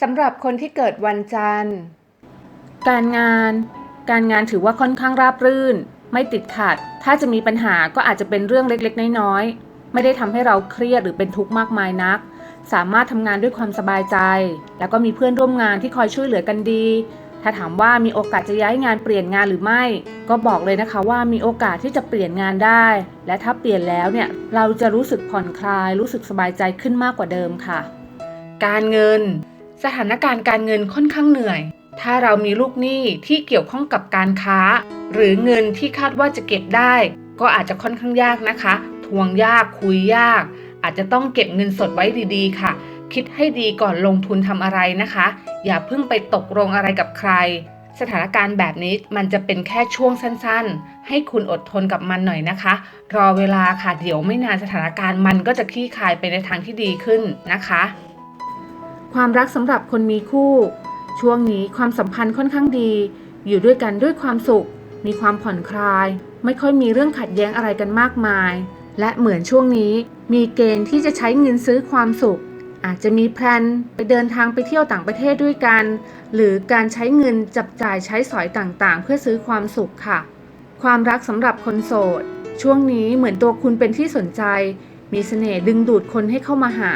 สำหรับคนที่เกิดวันจันทร์ การงาน การงานถือว่าค่อนข้างราบรื่น ไม่ติดขัด ถ้าจะมีปัญหาก็อาจจะเป็นเรื่องเล็กๆ น้อยๆ ไม่ได้ทำให้เราเครียดหรือเป็นทุกข์มากมายนัก สามารถทำงานด้วยความสบายใจ แล้วก็มีเพื่อนร่วมงานที่คอยช่วยเหลือกันดี ถ้าถามว่ามีโอกาสจะย้ายงานเปลี่ยนงานหรือไม่ ก็บอกเลยนะคะว่ามีโอกาสที่จะเปลี่ยนงานได้ และถ้าเปลี่ยนแล้วเนี่ยเราจะรู้สึกผ่อนคลาย รู้สึกสบายใจขึ้นมากกว่าเดิมค่ะ การเงิน สถานการณ์การเงินค่อนข้างเหนื่อย ถ้าเรามีลูกหนี้ที่เกี่ยวข้องกับการค้า หรือเงินที่คาดว่าจะเก็บได้ ก็อาจจะค่อนข้างยากนะคะ ทวงยากคุยยาก อาจจะต้องเก็บเงินสดไว้ดีๆ ค่ะ คิดให้ดีก่อนลงทุนทำอะไรนะคะ อย่าเพิ่งไปตกลงอะไรกับใคร สถานการณ์แบบนี้มันจะเป็นแค่ช่วงสั้นๆ ให้คุณอดทนกับมันหน่อยนะคะ รอเวลาค่ะเดี๋ยวไม่นานสถานการณ์มันก็จะคลี่คลายไปในทางที่ดีขึ้นนะคะ ความรักสำหรับคนมีคู่ ช่วงนี้ความสัมพันธ์ค่อนข้างดี อยู่ด้วยกันด้วยความสุข มีความผ่อนคลาย ไม่ค่อยมีเรื่องขัดแย้งอะไรกันมากมาย และเหมือนช่วงนี้มีเกณฑ์ที่จะใช้เงินซื้อความสุข อาจจะมีแพลนไปเดินทางไปเที่ยวต่างประเทศด้วยกัน หรือการใช้เงินจับจ่ายใช้สอยต่างๆ เพื่อซื้อความสุขค่ะ ความรักสำหรับคนโสด ช่วงนี้เหมือนตัวคุณเป็นที่สนใจ มีเสน่ห์ดึงดูดคนให้เข้ามาหา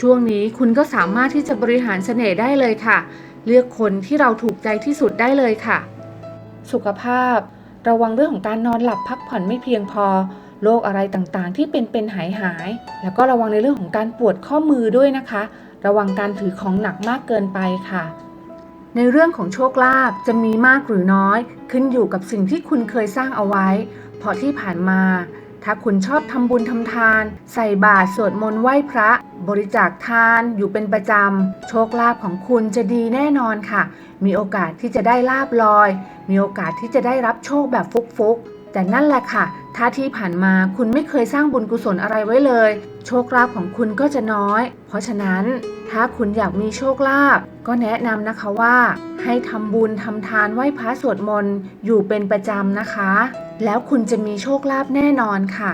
ช่วงนี้คุณก็สามารถที่จะบริหารเสน่ห์ได้เลยค่ะ เลือกคนที่เราถูกใจที่สุดได้เลยค่ะ สุขภาพ ระวังเรื่องของการนอนหลับพักผ่อนไม่เพียงพอโรคอะไรต่างๆ ที่เป็นเป็นหายหาย แล้วก็ระวังในเรื่องของการปวดข้อมือด้วยนะคะ ระวังการถือของหนักมากเกินไปค่ะ ในเรื่องของโชคลาภจะมีมากหรือน้อย ขึ้นอยู่กับสิ่งที่คุณเคยสร้างเอาไว้ เพราะที่ผ่านมา ถ้าคุณชอบทำบุญทำทาน ใส่บาตรสวดมนต์ไหว้พระ บริจาคทานอยู่เป็นประจำ โชคลาภของคุณจะดีแน่นอนค่ะ มีโอกาสที่จะได้ลาบลอย มีโอกาสที่จะได้รับโชคแบบฟุกๆ แต่นั่นแหละค่ะ ถ้าที่ผ่านมาคุณไม่เคยสร้างบุญกุศลอะไรไว้เลย โชคลาภของคุณก็จะน้อย เพราะฉะนั้นถ้าคุณอยากมีโชคลาภก็แนะนำนะคะว่า ให้ทำบุญทำทานไหว้พระสวดมนต์อยู่เป็นประจำนะคะ แล้วคุณจะมีโชคลาภแน่นอนค่ะ